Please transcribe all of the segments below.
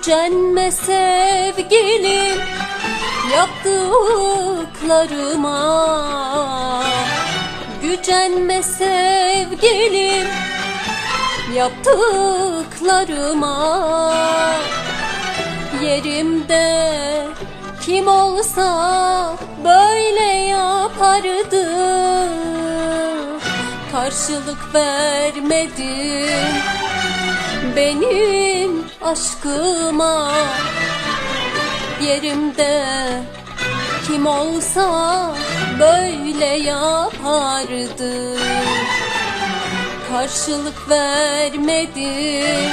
Gücenme sevgilim yaptıklarıma. Gücenme sevgilim yaptıklarıma. Yerimde kim olsa böyle yapardı. Karşılık vermedin benim aşkıma. Yerimde kim olsa böyle yapardı. Karşılık vermedin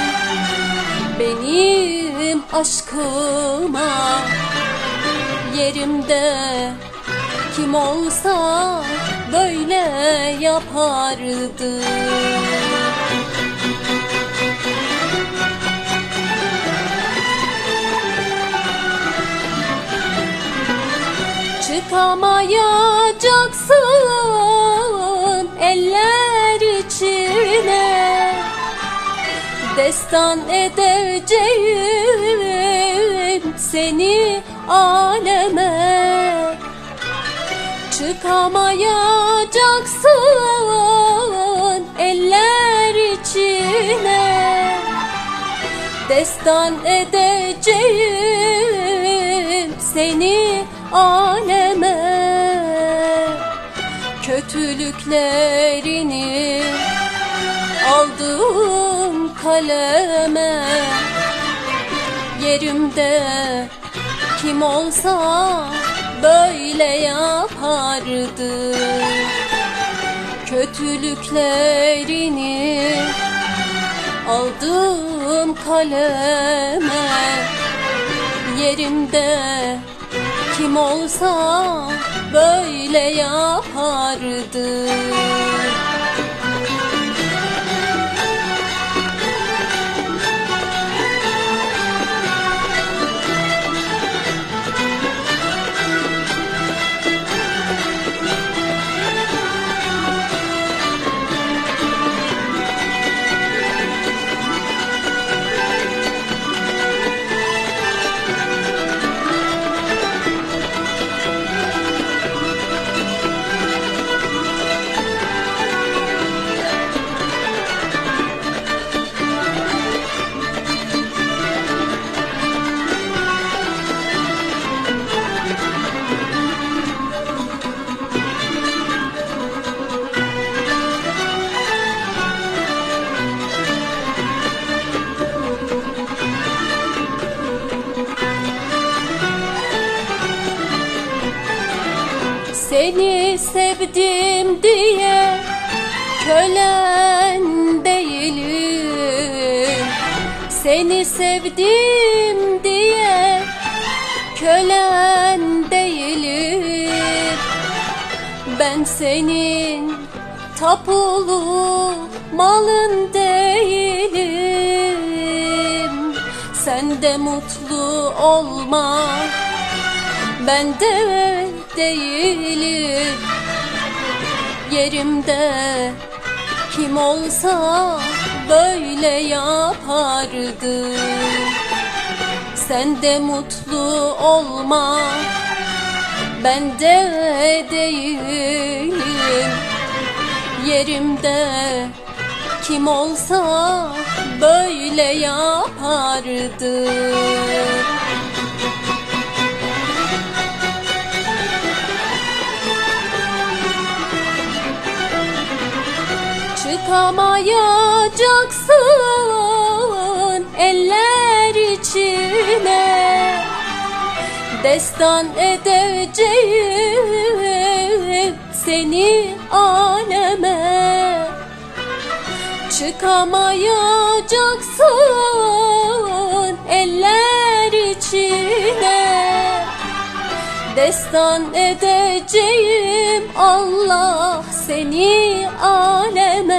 benim aşkıma. Yerimde kim olsa böyle yapardı Çıkamayacaksın eller içine. Destan edeceğim seni aleme. Çıkamayacaksın eller içine. Destan edeceğim seni aleme Kötülüklerini aldım kaleme Yerimde kim olsa böyle yapardı. Kötülüklerini aldım kaleme Yerimde kim olsa böyle yapardı sevdim diye kölen değilim. Seni sevdim diye kölen değilim. Ben senin tapulu malın değilim. Sen de mutlu olma ben de değilim. Yerimde kim olsa böyle yapardı. Sen de mutlu olma ben de değilim. Yerimde kim olsa böyle yapardı Çıkamayacaksın eller içine. Destan edeceğim seni aleme. Çıkamayacaksın Destan edeceğim Allah seni aleme.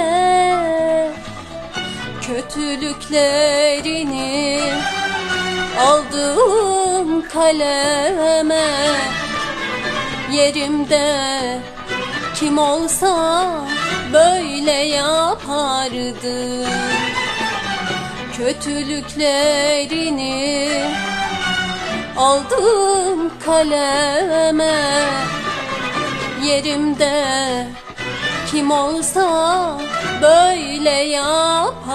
Kötülüklerini aldım kaleme. Yerimde kim olsa böyle yapardı. Kötülüklerini Aldım kaleme. Yerimde kim olsa böyle yapardı